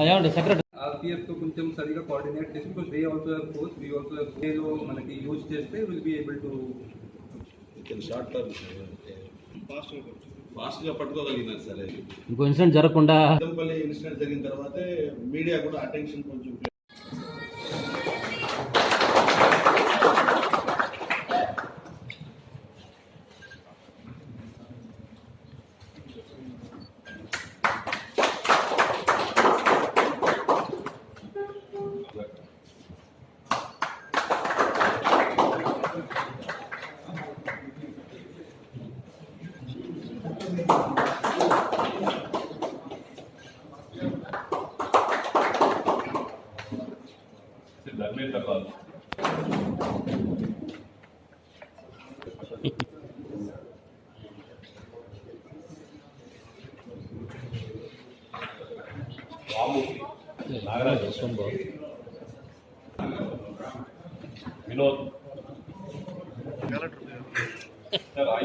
ఏమండి సెక్రటరీ ఆర్పిఎఫ్తో కొంచెం సరిగా కోఆర్డినేట్ చేసి because they also have forces we also have ఏదో మనకి యూజ్ చేస్తే will be able to short term ఫాస్ట్గా పట్టుకోగలిగినారు సరే. ఇంకో ఇన్సిడెంట్ జరగకుండా ఇన్సిడెంట్ జరిగిన తర్వాతే మీడియా కూడా అటెన్షన్ కొంచెం వినోద్. సార్ ఐ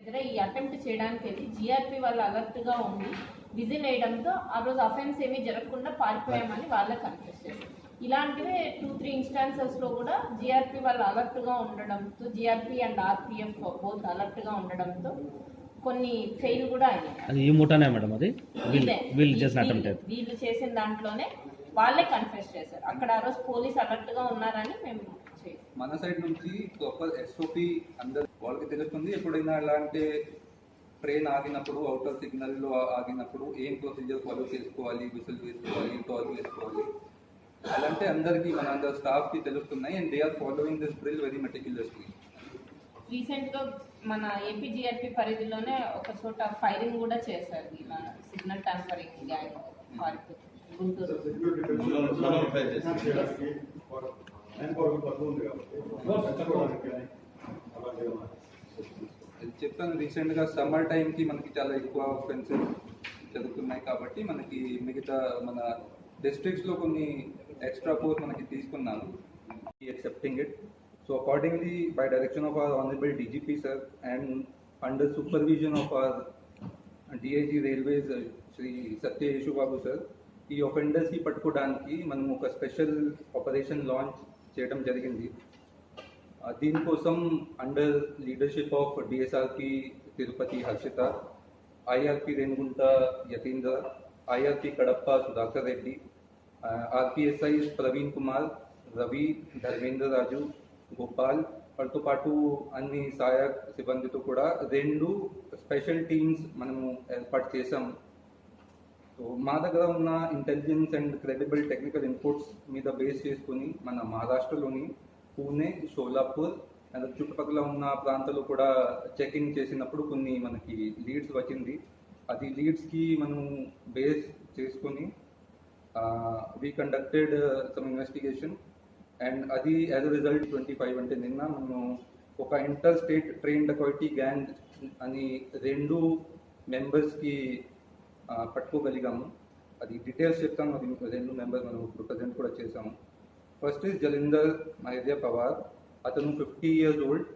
దగ్గర ఈ అటెంప్ట్ చేయడానికి వెళ్ళి జిఆర్పి వాళ్ళు అలర్ట్గా ఉండి విజిల్ వేయడంతో ఆ రోజు అఫెన్స్ ఏమీ జరగకుండా పారిపోయామని వాళ్ళే కన్ఫ్యూజ్ చేశారు ఇలాంటివే టూ త్రీ ఇన్స్టాన్సెస్లో కూడా జిఆర్పి వాళ్ళు అలర్ట్గా ఉండడంతో జిఆర్పి అండ్ ఆర్పిఎఫ్ బోత్ అలర్ట్గా ఉండడంతో కొన్ని ఫెయిల్ కూడా అయ్యాయి అది ఈ మూటనే మేడం అది? వీళ్ళు చేసిన వీళ్ళు- అటెంప్ట్ అది వీళ్ళు చేసిన దాంట్లోనే వాళ్ళే కన్ఫ్యూజ్ చేశారు. అక్కడ ఆ రోజు పోలీస్ అలర్ట్గా ఉన్నారని మేము మన సైడ్ నుంచి ఎస్ఓపి అందరు వాళ్ళకి తెలుస్తుంది ఎప్పుడైనా ఎలాంటి ట్రైన్ ఆగినప్పుడు అవుటర్ సిగ్నల్లో ఆగినప్పుడు ఏం ప్రొసీజర్ ఫాలో చేసుకోవాలి విసిల్ వేసుకోవాలి టాల్ వేసుకోవాలి? అలాంటి అందరికీ మన అందరు స్టాఫ్కి తెలుస్తున్నాయి and they are following this drill very meticulously రీసెంట్గా మన ఏపీ జిఆర్పి పరిధిలోనే ఒక చోట ఫైరింగ్ కూడా చేశారు ఇలా సిగ్నల్ ట్యాంపరింగ్ గ్యాంగ్ వారికి. చెప్తాను రీసెంట్గా సమ్మర్ టైంకి మనకి చాలా ఎక్కువ ఫెన్సెస్ జరుగుతున్నాయి కాబట్టి మనకి మిగతా మన డిస్ట్రిక్ట్స్లో కొన్ని ఎక్స్ట్రా ఫోర్స్ మనకి తీసుకున్నాను excepting it so accordingly by direction of our honourable DGP sir and under supervision of our DIG railways Shri Satya Yesu Babu sir ఈ ఒఫెండర్స్ని పట్టుకోవడానికి మనం ఒక స్పెషల్ ఆపరేషన్ లాంచ్ చేయడం జరిగింది. దీనికోసం under leadership of DSRP Tirupati Harshita IRP Renigunta Yatindra IRP Kadapa Sudhakar Reddy RPSI Praveen Kumar Ravi Dharmendra Raju Gopal వాళ్ళతో పాటు అన్ని సహాయక సిబ్బందితో కూడా రెండు స్పెషల్ టీమ్స్ మనము ఏర్పాటు చేసాం సో మా దగ్గర ఉన్న intelligence and credible technical inputs మీద బేస్ చేసుకుని మన మహారాష్ట్రలోని పూణే షోలాపూర్ అండ్ చుట్టుపక్కల ఉన్న ప్రాంతాలు కూడా చెకింగ్ చేసినప్పుడు కొన్ని మనకి లీడ్స్ వచ్చింది. అది లీడ్స్కి మనం బేస్ చేసుకొని we conducted some investigation and అది as a result twenty five అంటే నిన్న మనం ఒక inter state train dacoity gang అని రెండు మెంబర్స్కి పట్టుకోగలిగాము. అది డీటెయిల్స్ చెప్తాము అది రెండు మెంబర్స్ మనం ఇప్పుడు ప్రజెంట్ కూడా చేసాము ఫస్ట్ ఇస్ జలిందర్ మైద్య పవార్ అతను fifty years old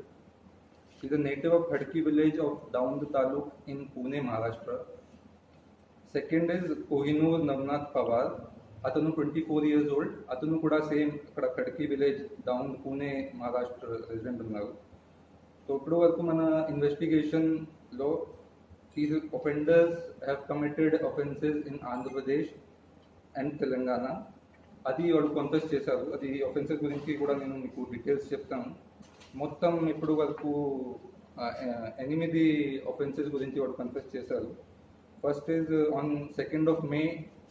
is a native of Hadki village of Daund taluk in Pune Maharashtra second is Kohinoor Navnath Pawar అతను ట్వంటీ ఫోర్ ఇయర్స్ ఓల్డ్ అతను కూడా సేమ్ అక్కడ కడ్కి విలేజ్ డౌన్ పూణే మహారాష్ట్ర రెసిడెంట్ ఉన్నారు సో ఇప్పుడు వరకు మన ఇన్వెస్టిగేషన్లో these offenders have committed offences in Andhra Pradesh and Telangana అది వాళ్ళు కన్ఫెస్ చేశారు. అది offences గురించి కూడా నేను మీకు డీటెయిల్స్ చెప్తాను. మొత్తం ఇప్పుడు వరకు ఎనిమిది offences గురించి వాళ్ళు కన్ఫెస్ చేశారు. First is on second of May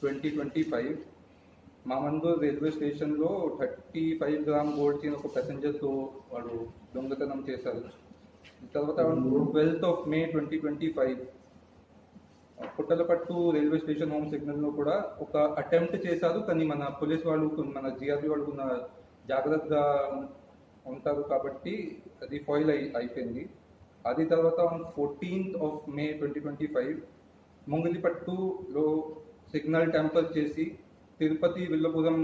twenty twenty five Mamandur railway స్టేషన్లో thirty five gram gold chain ఒక ప్యాసింజర్తో వాడు దొంగతనం చేశారు. తర్వాత twelfth of May twenty twenty five Puttalapattu railway station home సిగ్నల్లో కూడా ఒక అటెంప్ట్ చేశారు. కానీ మన పోలీస్ వాళ్ళు మన జిఆర్బి వాళ్ళు ఉన్న జాగ్రత్తగా ఉంటారు కాబట్టి అది ఫాయిల్ అయి అయిపోయింది. అది తర్వాత fourteenth of May twenty twenty five ముంగిలిపట్టులో signal temper చేసి తిరుపతి విల్లపురం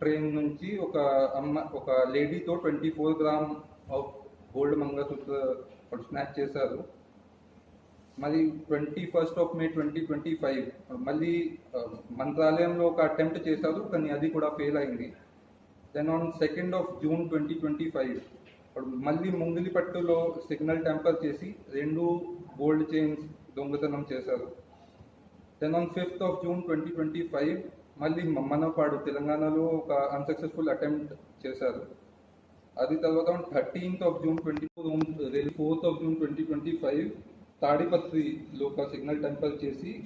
ట్రైన్ నుంచి ఒక అమ్మ ఒక లేడీతో twenty four gram of gold mangalsutra snatch చేశారు. మరి twenty first of May twenty twenty five మళ్ళీ మంత్రాలయంలో ఒక అటెంప్ట్ చేశారు కానీ అది కూడా ఫెయిల్ అయింది. Then on second of June twenty twenty five మళ్ళీ ముంగిలిపట్టులో సిగ్నల్ టెంపర్ చేసి రెండు గోల్డ్ చైన్స్ దొంగతనం చేశారు. Then on fifth of June twenty twenty five మళ్ళీ మమ్మనపాడు తెలంగాణలో ఒక అన్సక్సెస్ఫుల్ అటెంప్ట్ చేశారు. అది తర్వాత thirteenth of June twenty four fourth of June twenty twenty five తాడిపత్రిలో ఒక సిగ్నల్ టెంపర్ చేసి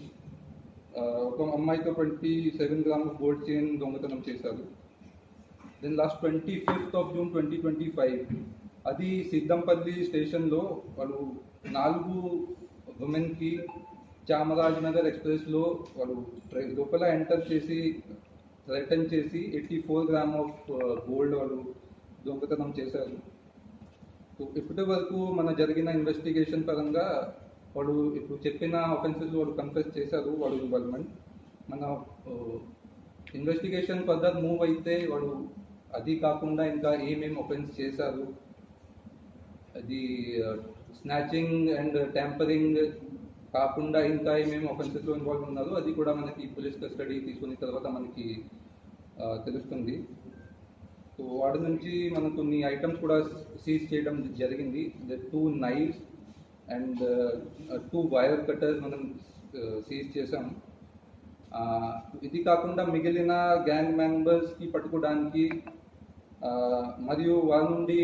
ఒక అమ్మాయితో twenty seven gram gold chain దొంగతనం చేశారు. Then last twenty fifth of June twenty twenty five అది సిద్ధంపల్లి స్టేషన్లో వాళ్ళు నాలుగు ఉమెన్కి చామరాజనగర్ ఎక్స్ప్రెస్లో వాళ్ళు ట్రై- లోపల ఎంటర్ చేసి రిటర్న్ చేసి eighty four gram of gold వాళ్ళు దొంగతనం చేశారు. సో ఇప్పటి వరకు మన జరిగిన ఇన్వెస్టిగేషన్ పరంగా వాడు ఇప్పుడు చెప్పిన ఆఫెన్సెస్ వాడు కన్ఫెస్ చేశారు వాడు ఇన్వాల్వ్మెంట్ మన ఇన్వెస్టిగేషన్ ఫర్దర్ మూవ్ అయితే వాడు అది కాకుండా ఇంకా ఏమేమి ఒఫెన్స్ చేశారు అది స్నాచింగ్ అండ్ ట్యాంపరింగ్ కాకుండా ఇంకా ఏమేమి ఒఫెన్సెస్లో ఇన్వాల్వ్ ఉన్నారు అది కూడా మనకి పోలీస్ కస్టడీ తీసుకున్న తర్వాత మనకి తెలుస్తుంది. సో వాడి నుంచి మనం కొన్ని ఐటమ్స్ కూడా సీజ్ చేయడం జరిగింది. Two knives and two wire cutters మనం సీజ్ చేసాం ఇది కాకుండా మిగిలిన గ్యాంగ్ మెంబర్స్కి పట్టుకోవడానికి మరియు వాళ్ళ నుండి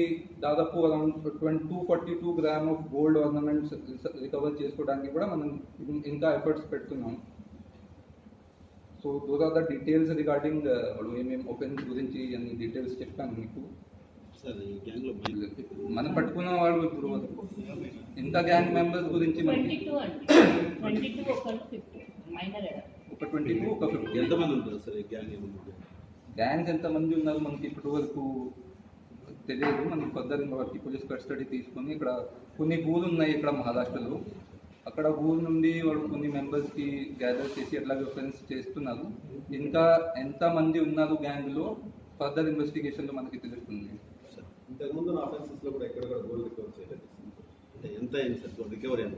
దాదాపు around twenty two forty two gram of gold ornaments recover చేసుకోవడానికి కూడా మనం ఇంకా ఎఫర్ట్స్ పెడుతున్నాం. So those are the details regarding వాళ్ళు ఏమేమి ఓపెన్స్ గురించి అన్ని డీటెయిల్స్ చెప్పాను మీకు. మనం పట్టుకున్న వాళ్ళు ఇప్పుడు ఇంకా గ్యాంగ్ మెంబర్స్ గురించి ఒక ట్వంటీ టూ ఒక ఫిఫ్టీ. ఎంతమంది ఉంటారు సార్ ఈ గ్యాంగ్ గ్యాంగ్స్ ఎంతమంది ఉన్నారు మనకి ఇప్పటి వరకు తెలియదు. మనకి ఫర్దర్ వారికి పోలీస్ కస్టడీ తీసుకొని ఇక్కడ కొన్ని ఊరు ఉన్నాయి ఇక్కడ మహారాష్ట్రలో. అక్కడ ఊరు నుండి వాళ్ళు కొన్ని మెంబర్స్కి గ్యాదర్ చేసి అట్లాగే ఒఫెన్స్ చేస్తున్నారు. ఇంకా ఎంతమంది ఉన్నారు గ్యాంగ్లో ఫర్దర్ ఇన్వెస్టిగేషన్లో మనకి తెలుస్తుంది. ఇంతకుముందు నా ఆఫెన్సెస్లో కూడా ఎక్కడెక్కడ గోల్డ్ రికవర్ చేయలేదు. అంటే ఎంత అయింది సార్? రికవరీ ఎంత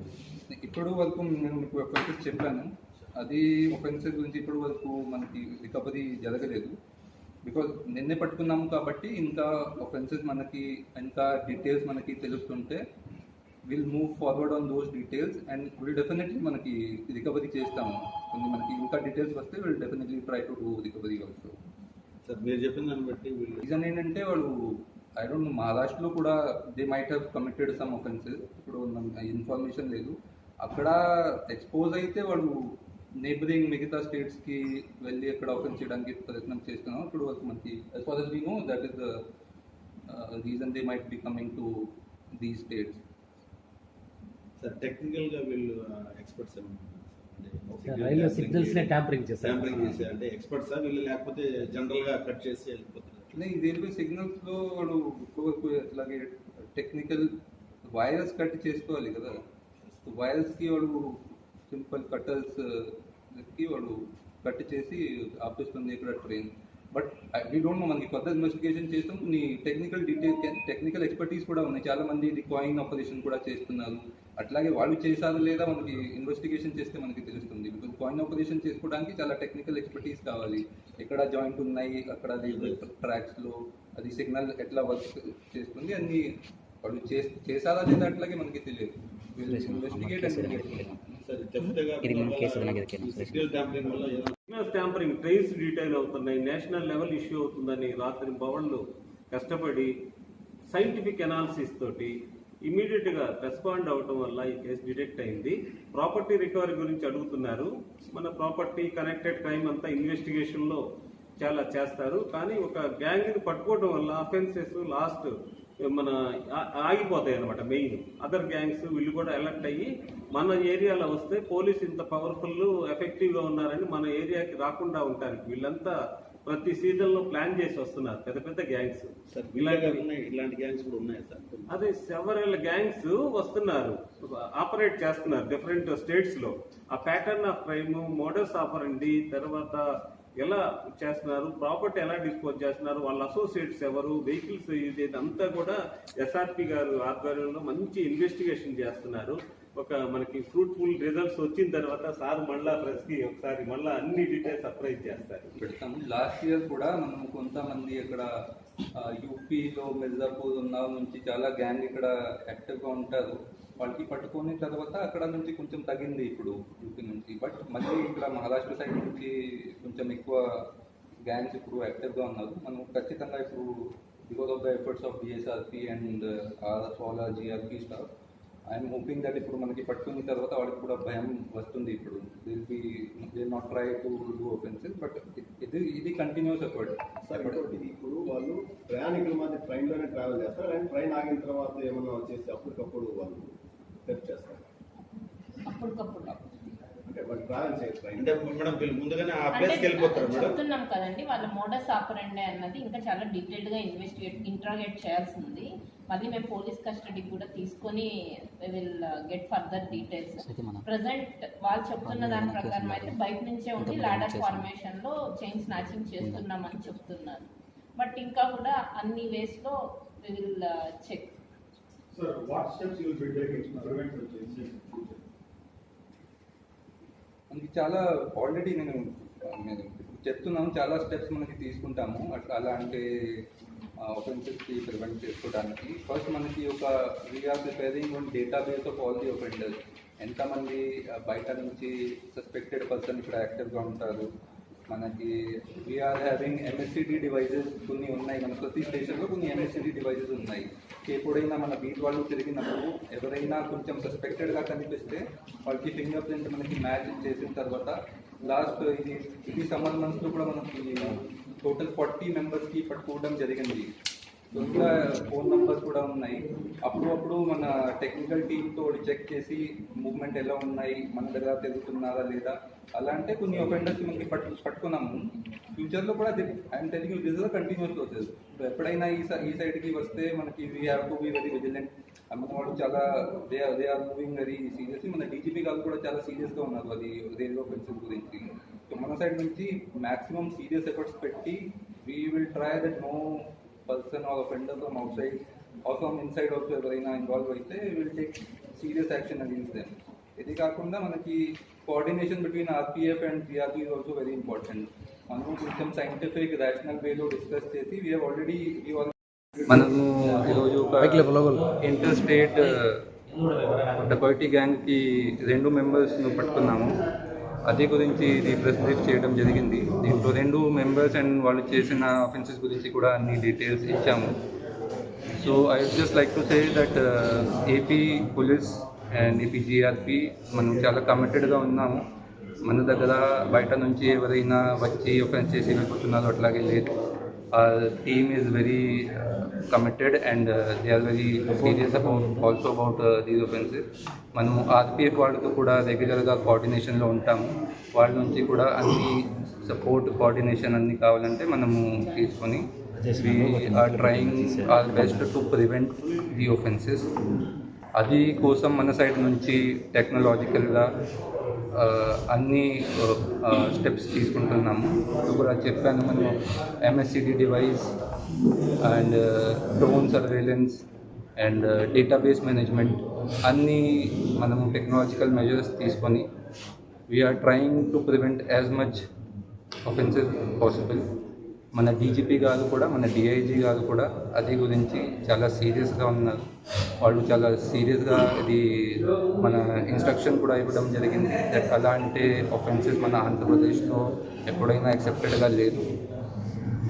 ఇప్పుడు వరకు నేను మీకు ఒఫెన్సెస్ చెప్పాను. అది ఒఫెన్సెస్ గురించి ఇప్పుడు వరకు మనకి రికవరీ జరగలేదు. బికాజ్ నిన్నే పట్టుకున్నాము కాబట్టి ఇంకా ఒఫెన్సెస్ మనకి ఇంకా డీటెయిల్స్ మనకి తెలుస్తుంటే will move forward on those details and will definitely మనకి రికవరీ చేస్తాము. కొన్ని మనకి ఇంకా డీటెయిల్స్ వస్తే will definitely try to do recovery also sir మీరు చెప్పిన దాన్ని బట్టి రీజన్ ఏంటంటే వాళ్ళు ఐ డోంట్ నో మహారాష్ట్రలో కూడా they might have committed some offences ఇప్పుడు ఇన్ఫర్మేషన్ లేదు. అక్కడ ఎక్స్పోజ్ అయితే వాళ్ళు నేబరింగ్ మిగతా స్టేట్స్కి వెళ్ళి అక్కడ ఓపెన్ చేయడానికి ప్రయత్నం చేస్తున్నాం. ఇప్పుడు వరకు మనకి far as we know that is the reason they might be coming to the states sir టెక్నికల్గా వీళ్ళు ఎక్స్పర్ట్స్ రైల్వే సిగ్నల్స్ నే ట్యాంపరింగ్ చేశారు ట్యాంపరింగ్ చేసి అంటే ఎక్స్పర్ట్సా వీళ్ళు లేకపోతే జనరల్గా కట్ చేసి వెళ్ళిపోతారు? అట్లనే ఈ రైల్వే సిగ్నల్స్లో వాళ్ళు ఎక్కువ ఎక్కువ అట్లాగే టెక్నికల్ వైరస్ కట్ చేసుకోవాలి కదా. వైరస్కి వాడు సింపుల్ కట్టర్స్కి వాడు కట్ చేసి ఆపేస్తుంది ఇక్కడ train. But we don't know మనకి ఫర్దర్ ఇన్వెస్టిగేషన్ చేస్తాం. కొన్ని టెక్నికల్ డీటెయిల్ టెక్నికల్ ఎక్స్పర్టీస్ కూడా ఉన్నాయి. చాలా మంది ఇది కాయిన్ ఆపరేషన్ కూడా చేస్తున్నారు. అట్లాగే వాళ్ళు చేశారు లేదా మనకి ఇన్వెస్టిగేషన్ చేస్తే మనకి తెలుస్తుంది. బికాజ్ కాయిన్ ఆపరేషన్ చేసుకోవడానికి చాలా టెక్నికల్ ఎక్స్పర్టీస్ కావాలి. ఎక్కడ జాయింట్ ఉన్నాయి అక్కడ ట్రాక్స్లో అది సిగ్నల్ ఎట్లా వర్క్ చేస్తుంది అన్ని వాళ్ళు చేశారా లేదా అట్లాగే మనకి తెలియదు. ఇన్వెస్టిగేట్ ఇది మన case వినగ case. Signal tampering trains detail అవుతున్నాయి. నేషనల్ లెవెల్ ఇష్యూ అవుతుందని రాత్రి భవన్లు కష్టపడి సైంటిఫిక్ అనాలిసిస్ తోటి ఇమీడియట్గా రెస్పాండ్ అవటం వల్ల ఈ కేసు డిటెక్ట్ అయింది. ప్రాపర్టీ రికవరీ గురించి అడుగుతున్నారు. మన ప్రాపర్టీ కనెక్టెడ్ క్రైమ్ అంతా ఇన్వెస్టిగేషన్లో చాలా చేస్తారు. కానీ ఒక గ్యాంగ్ని పట్టుకోవడం వల్ల అఫెన్సెస్ లాస్ట్ మన ఆగిపోతాయి అనమాట మెయిన్ అదర్ గ్యాంగ్స్ వీళ్ళు కూడా అలర్ట్ అయ్యి మన ఏరియాలో వస్తే పోలీస్ ఇంత పవర్ఫుల్ ఎఫెక్టివ్గా ఉన్నారని మన ఏరియాకి రాకుండా ఉంటారు వీళ్ళంతా ప్రతి సీజన్లో ప్లాన్ చేసి వస్తున్నారు పెద్ద పెద్ద గ్యాంగ్స్ సార్ ఇలాంటి గ్యాంగ్స్ కూడా ఉన్నాయి సార్. అదే సెవరల్ గ్యాంగ్స్ వస్తున్నారు ఆపరేట్ చేస్తున్నారు డిఫరెంట్ స్టేట్స్లో. ఆ ప్యాటర్న్ ఆఫ్ క్రైమ్ మోడల్స్ ఆపరండి తర్వాత ఎలా చేస్తున్నారు? ప్రాపర్టీ ఎలా డిస్పోజ్ చేస్తున్నారు? వాళ్ళ అసోసియేట్స్ ఎవరు? వెహికల్స్ ఇది అంతా కూడా ఎస్ఆర్పి గారు ఆధ్వర్యంలో మంచి ఇన్వెస్టిగేషన్ చేస్తున్నారు. ఒక మనకి ఫ్రూట్ఫుల్ రిజల్ట్స్ వచ్చిన తర్వాత సార్ మళ్ళా ప్రెస్కి ఒకసారి మళ్ళా అన్ని డీటెయిల్స్ సర్ప్రైజ్ చేస్తారు. పెడతాము. లాస్ట్ ఇయర్ కూడా మనం కొంతమంది ఇక్కడ యూపీలో మిర్జాపూర్ ఉన్న నుంచి చాలా గ్యాంగ్ ఇక్కడ యాక్టివ్గా ఉంటారు. వాళ్ళకి పట్టుకుని తర్వాత అక్కడ నుంచి కొంచెం తగ్గింది ఇప్పుడు యూపీ నుంచి. బట్ మళ్ళీ ఇక్కడ మహారాష్ట్ర సైడ్ నుంచి కొంచెం ఎక్కువ గ్యాంగ్స్ ఇప్పుడు యాక్టివ్గా ఉన్నారు. మనం ఖచ్చితంగా ఇప్పుడు because of the efforts of BSRP and our all GRP staff I'm hoping that ఇప్పుడు మనకి పట్టుకున్న తర్వాత వాళ్ళకి కూడా భయం వస్తుంది ఇప్పుడు. They'll be they'll not try to do offences but ఇది ఇది కంటిన్యూస్ ఎఫర్ట్ సార్ ఇప్పుడు వాళ్ళు ప్రయాణికుల మధ్య ట్రైన్లోనే ట్రావెల్ చేస్తారు అండ్ ట్రైన్ ఆగిన తర్వాత ఏమన్నా వచ్చేసి అప్పటికప్పుడు వాళ్ళు అప్పటికప్పుడు. అంటే వాళ్ళు ట్రావెల్ చేయరు ట్రైన్ అంటే మేడం వీళ్ళు ముందుగానే ఆ అంటే ప్లేస్కి వెళ్ళిపోతారు మేడం. చెప్తున్నాం కదండి వాళ్ళ మోడస్ ఆపరండి అన్నది ఇంకా చాలా డీటెయిల్డ్గా ఇన్వెస్టిగేట్ ఇంట్రాగేట్ చేయాల్సి ఉంది మళ్ళీ మేము పోలీస్ కస్టడీకి కూడా తీసుకొని will get further details present వాళ్ళు చెప్తున్న దాని ప్రకారం అయితే బయట నుంచే ఉండి లాడర్ ఫార్మేషన్లో చైన్ స్నాచింగ్ చేస్తున్నామని చెప్తున్నారు. బట్ ఇంకా కూడా అన్ని వేస్లో will check sir what steps you will be taking prevent prevent such మనకి చాలా ఆల్రెడీ నేను నేను చాలా స్టెప్స్ మనకి తీసుకుంటాము. అట్లా అలాంటి ఒఫెన్సెస్కి ప్రివెంట్ చేసుకోవడానికి. ఫస్ట్ మనకి ఒక we're preparing one database of all the offenders ఎంతమంది బయట నుంచి సస్పెక్టెడ్ పర్సన్ ఇక్కడ యాక్టివ్గా ఉంటారు? మనకి వీఆర్ హ్యావింగ్ ఎంఎస్సిడి డివైజెస్ కొన్ని ఉన్నాయి. మన ప్రతి స్టేషన్లో కొన్ని ఎంఎస్సిడి డివైజెస్ ఉన్నాయి. ఎప్పుడైనా మన బీట్ వాళ్ళు తిరిగినప్పుడు ఎవరైనా కొంచెం సస్పెక్టెడ్గా కనిపిస్తే వాళ్ళకి ఫింగర్ ప్రింట్ మనకి మ్యాచ్ చేసిన తర్వాత లాస్ట్ ఇది ఇది సమ్మర్ మంత్స్లో కూడా మనకి టోటల్ ఫార్టీ మెంబర్స్కి పట్టుకోవడం జరిగింది. ఇంకా ఫోన్ నంబర్స్ కూడా ఉన్నాయి. అప్పుడప్పుడు మన టెక్నికల్ టీమ్తో చెక్ చేసి మూవ్మెంట్ ఎలా ఉన్నాయి మన దగ్గర తిరుగుతున్నారా లేదా? అలా అంటే కొన్ని ఒఫెండర్స్ మనకి పట్టు పట్టుకున్నాము. ఫ్యూచర్లో కూడా I'm telling this is continuous process ఎప్పుడైనా ఈ సై- ఈ సైడ్కి వస్తే మనకి we have to be very vigilant మన వాళ్ళు చాలా they they are moving very seriously మన డీజీపీ గారు కూడా చాలా సీరియస్గా ఉన్నారు అది రైల్వే ఫెన్సింగ్ గురించి. సో మన సైడ్ నుంచి మాక్సిమం సీరియస్ ఎఫర్ట్స్ పెట్టి we will try that no person or offender from outside or from inside also ఎవరైనా ఇన్వాల్వ్ అయితే will take serious action against them ఇది కాకుండా మనకి coordination between RPF and GRP is also very important మనము కొంచెం scientific rational వేలో discuss చేసి we already మనము ఈరోజు ఒక ఇంటర్ స్టేట్ డకాయిటీ గ్యాంగ్కి రెండు మెంబర్స్ను పట్టుకున్నాము. అదే గురించి ఇది ప్రెస్ బ్రీఫ్ చేయడం జరిగింది. దీంట్లో రెండు మెంబర్స్ అండ్ వాళ్ళు చేసిన ఆఫెన్సెస్ గురించి కూడా అన్ని డీటెయిల్స్ ఇచ్చాము. So I just like to say that AP police and AP GRP మనం చాలా కమిటెడ్గా ఉన్నాము. మన దగ్గర బయట నుంచి ఎవరైనా వచ్చి ఒఫెన్స్ చేసి వెళ్ళిపోతున్నారు అట్లాగే లేదు. Team is very committed and they are very serious about also about these offences మనము ఆర్పిఎఫ్ వాళ్ళతో కూడా రెగ్యులర్గా కోఆర్డినేషన్లో ఉంటాము వాళ్ళ నుంచి కూడా అన్ని సపోర్ట్ కోఆర్డినేషన్ అన్ని కావాలంటే మనము తీసుకొని are trying our best to prevent the offences అది కోసం మన సైడ్ నుంచి టెక్నాలజికల్గా అన్ని స్టెప్స్ తీసుకుంటున్నాము. ఇప్పుడు కూడా చెప్పాను మనం MSCD device and drone surveillance and database management అన్నీ మనము టెక్నాలజికల్ మెజర్స్ తీసుకొని we're trying to prevent as much offences possible మన డీజీపీ గారు కూడా మన డిఐజీ గారు కూడా అది గురించి చాలా సీరియస్గా ఉన్నారు. వాళ్ళు చాలా సీరియస్గా ఇది మన ఇన్స్ట్రక్షన్ కూడా ఇవ్వడం జరిగింది. దట్ అలాంటి ఒఫెన్సెస్ మన ఆంధ్రప్రదేశ్లో ఎప్పుడైనా యాక్సెప్టెడ్గా లేదు.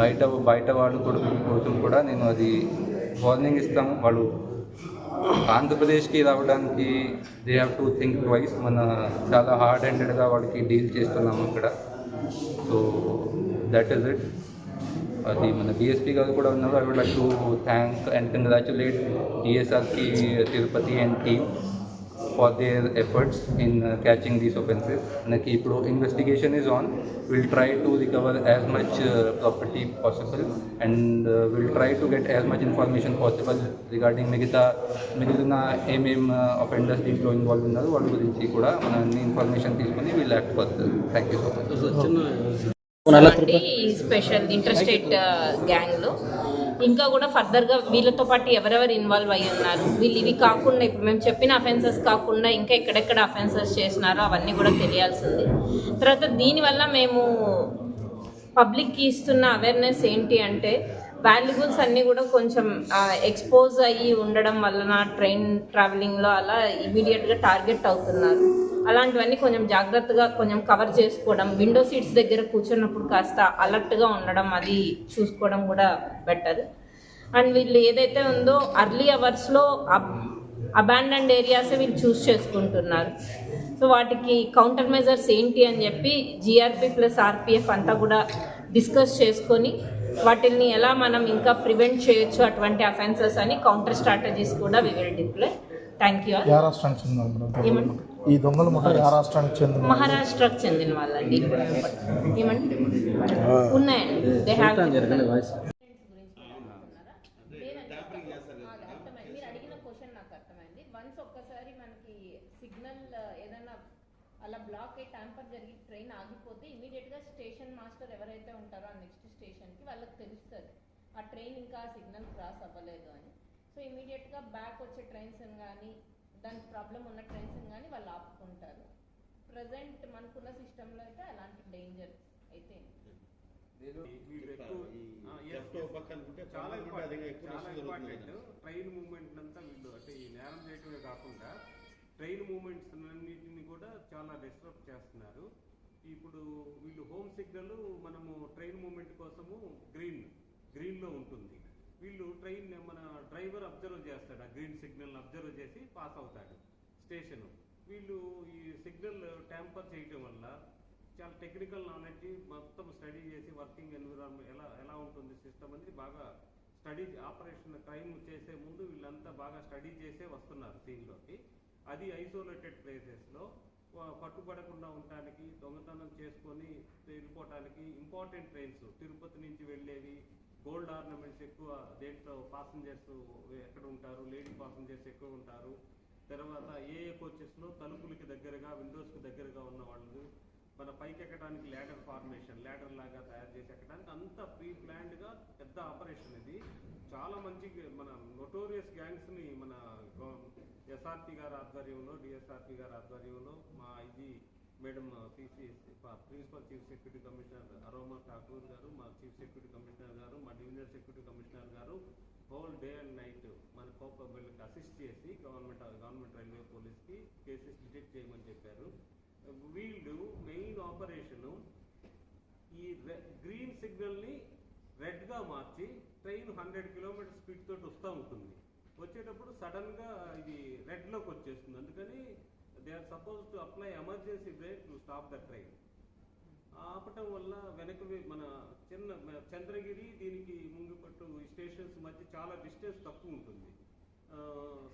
బయట బయట వాళ్ళు కూడా కోసం కూడా నేను అది వార్నింగ్ ఇస్తాము వాళ్ళు ఆంధ్రప్రదేశ్కి రావడానికి they have to think twice మన చాలా హార్డ్ హ్యాండెడ్గా వాళ్ళకి డీల్ చేస్తున్నాము ఇక్కడ. సో దట్ ఈస్ ఇట్ అది మన డిఎస్పీ గారు కూడా ఉన్నారు I would like to thank and congratulate DSRP Tirupati and team for their efforts in catching these offences మనకి ఇప్పుడు investigation is on will try to recover as much property possible and will try to get as much information possible regarding మిగతా మిగిలిన ఏమేం offenders దీంట్లో involve ఉన్నారు వాళ్ళ గురించి కూడా మన అన్ని ఇన్ఫర్మేషన్ తీసుకుని will act further thank you so much కాబట్టి ఈ స్పెషల్ ఇంటర్ గ్యాంగ్ గ్యాంగ్లో. ఇంకా కూడా ఫర్దర్గా వీళ్ళతో పాటు ఎవరెవరు ఇన్వాల్వ్ అయ్యి ఉన్నారు? వీళ్ళు ఇవి కాకుండా ఇప్పుడు మేము చెప్పిన అఫెన్సెస్ కాకుండా ఇంకా ఎక్కడెక్కడ అఫెన్సెస్ చేసినారో అవన్నీ కూడా తెలియాల్సింది. తర్వాత దీనివల్ల మేము పబ్లిక్కి ఇస్తున్న అవేర్నెస్ ఏంటి అంటే వాల్యుబుల్స్ అన్నీ కూడా కొంచెం ఎక్స్పోజ్ అయ్యి ఉండడం వలన ట్రైన్ ట్రావెలింగ్లో అలా ఇమీడియట్గా టార్గెట్ అవుతున్నారు. అలాంటివన్నీ కొంచెం జాగ్రత్తగా కొంచెం కవర్ చేసుకోవడం విండో సీట్స్ దగ్గర కూర్చున్నప్పుడు కాస్త అలర్ట్గా ఉండడం అది చూసుకోవడం కూడా బెటర్ అండ్ వీళ్ళు ఏదైతే ఉందో అర్లీ అవర్స్లో అబాండన్డ్ ఏరియాసే వీళ్ళు చూస్ చేసుకుంటున్నారు. సో వాటికి కౌంటర్ మెజర్స్ ఏంటి అని చెప్పి జిఆర్పి ప్లస్ ఆర్పిఎఫ్ అంతా కూడా డిస్కస్ చేసుకొని వాటిని ఎలా మనం ఇంకా ప్రివెంట్ చేయొచ్చు అటువంటి అఫెన్సెస్ అని కౌంటర్ స్ట్రాటజీస్ కూడా we will deploy thank you ఈ దొంగల ముఠా ఏ రాష్ట్రానికి చెందిన? మహారాష్ట్రకు చెందిన వాళ్ళండి. ఏమండి? ఉన్నాయండి. దే హ్యావ్ మీరు అడిగిన క్వశ్చన్ నాకు అర్థమైంది వన్స్ ఒక్కసారి మనకి సిగ్నల్ ఏదైనా అలా బ్లాక్ అయ్యి ట్యాంపర్ జరిగి ట్రైన్ ఆగిపోతే ఇమీడియట్గా స్టేషన్ మాస్టర్ ఎవరైతే ఉంటారో ఆ నెక్స్ట్ స్టేషన్కి వాళ్ళకి తెలుస్తుంది. ఆ ట్రైన్ ఇంకా సిగ్నల్ క్రాస్ అవ్వలేదు అని. సో ఇమీడియట్గా బ్యాక్ వచ్చే ట్రైన్స్ కానీ దానికి ప్రాబ్లం ఉన్న ట్రైన్స్ కానీ వాళ్ళు ఆపుకుంటారు. ప్రజెంట్ మనకున్న సిస్టంలో అయితే అలాంటి డేంజర్ అయితే చాలా ఇంపార్టెంట్ ట్రైన్ మూవ్మెంట్ అంతా వీళ్ళు అంటే ఈ నేరం చేయటమే కాకుండా ట్రైన్ మూవ్మెంట్స్ అన్నింటిని కూడా చాలా డిస్టర్బ్ చేస్తున్నారు. ఇప్పుడు వీళ్ళు హోమ్ సిగ్నల్ మనము ట్రైన్ మూమెంట్ కోసము గ్రీన్ గ్రీన్లో ఉంటుంది. వీళ్ళు ట్రైన్ మన డ్రైవర్ అబ్జర్వ్ చేస్తాడు ఆ గ్రీన్ సిగ్నల్ని అబ్జర్వ్ చేసి పాస్ అవుతాడు స్టేషన్. వీళ్ళు ఈ సిగ్నల్ ట్యాంపర్ చేయటం వల్ల చాలా టెక్నికల్ నాలెడ్జ్ మొత్తం స్టడీ చేసి వర్కింగ్ ఎన్విరాన్మెంట్ ఎలా ఎలా ఉంటుంది సిస్టమ్ అనేది బాగా స్టడీ ఆపరేషన్ క్రైమ్ చేసే ముందు వీళ్ళంతా బాగా స్టడీ చేసే వస్తున్నారు సీన్లోకి. అది ఐసోలేటెడ్ ప్లేసెస్లో పట్టుబడకుండా ఉండటానికి దొంగతనం చేసుకొని వెళ్ళిపోవటానికి ఇంపార్టెంట్ ట్రైన్స్ తిరుపతి నుంచి వెళ్ళేవి గోల్డ్ ఆర్నమెంట్స్ ఎక్కువ దేంట్లో పాసెంజర్స్ ఎక్కడ ఉంటారు లేడీ పాసెంజర్స్ ఎక్కువ ఉంటారు. తర్వాత ఏ ఏ కోచెస్లో తలుపులకి దగ్గరగా విండోస్కి దగ్గరగా ఉన్న వాళ్ళు మన పైకి ఎక్కడానికి ల్యాడర్ ఫార్మేషన్ ల్యాడర్ లాగా తయారు చేసి ఎక్కడానికి అంత ప్రీ ప్లాన్డ్గా పెద్ద ఆపరేషన్ ఇది. చాలా మంచి మన నొటోరియస్ గ్యాంగ్స్ని మన ఎస్ఆర్పి గారి ఆధ్వర్యంలో డిఎస్ఆర్పి గారి ఆధ్వర్యంలో మా ఇది madam PC principal chief security commissioner Aroma Thakur గారు మా చీఫ్ సెక్యూరిటీ కమిషనర్ గారు మా డివిజనల్ సెక్యూరిటీ కమిషనర్ గారు హోల్ డే అండ్ నైట్ మన కోప వీళ్ళకి అసిస్ట్ చేసి గవర్నమెంట్ గవర్నమెంట్ రైల్వే పోలీస్కి కేసెస్ డిటెక్ట్ చేయమని చెప్పారు. వీళ్ళు మెయిన్ ఆపరేషను ఈ గ్రీన్ సిగ్నల్ని రెడ్గా మార్చి ట్రైన్ హండ్రెడ్ కిలోమీటర్ స్పీడ్ తోటి వస్తూ ఉంటుంది. వచ్చేటప్పుడు సడన్గా ఇది రెడ్లోకి వచ్చేస్తుంది. అందుకని they are suppose to apply emergency brake to stop the train ఆపటం వల్ల వెనకవి మన చిన్న చంద్రగిరి దీనికి ముంగిపట్టు స్టేషన్స్ మధ్య చాలా డిస్టెన్స్ తక్కువ ఉంటుంది.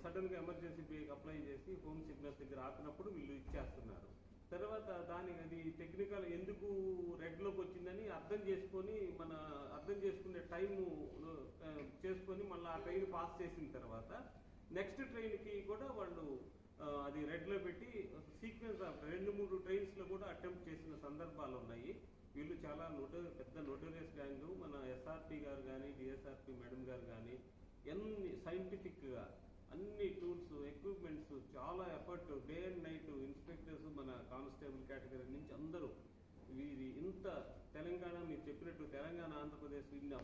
సడన్గా ఎమర్జెన్సీ బ్రేక్ అప్లై చేసి హోమ్ సిగ్నల్స్ దగ్గర ఆపినప్పుడు వీళ్ళు ఇచ్చేస్తున్నారు. తర్వాత దాని అది టెక్నికల్ ఎందుకు రెడ్లోకి వచ్చిందని అర్థం చేసుకొని మన అర్థం చేసుకునే టైము చేసుకొని మళ్ళీ ఆ ట్రైన్ పాస్ చేసిన తర్వాత నెక్స్ట్ ట్రైన్కి కూడా వాళ్ళు అది రెడ్లో పెట్టి సీక్వెన్స్ ఆఫ్ రెండు మూడు ట్రైన్స్లో కూడా అటెంప్ట్ చేసిన సందర్భాలు ఉన్నాయి. వీళ్ళు చాలా నోట పెద్ద నోటోరియస్ గ్యాంగ్ మన ఎస్ఆర్పి గారు కానీ డిఎస్ఆర్పి మేడం గారు కానీ ఎన్ని సైంటిఫిక్గా అన్ని టూల్స్ ఎక్విప్మెంట్స్ చాలా effort day and night inspectors మన కానిస్టేబుల్ కేటగిరీ నుంచి అందరూ వీరి ఇంత తెలంగాణ మీరు చెప్పినట్టు తెలంగాణ ఆంధ్రప్రదేశ్ ఇన్ని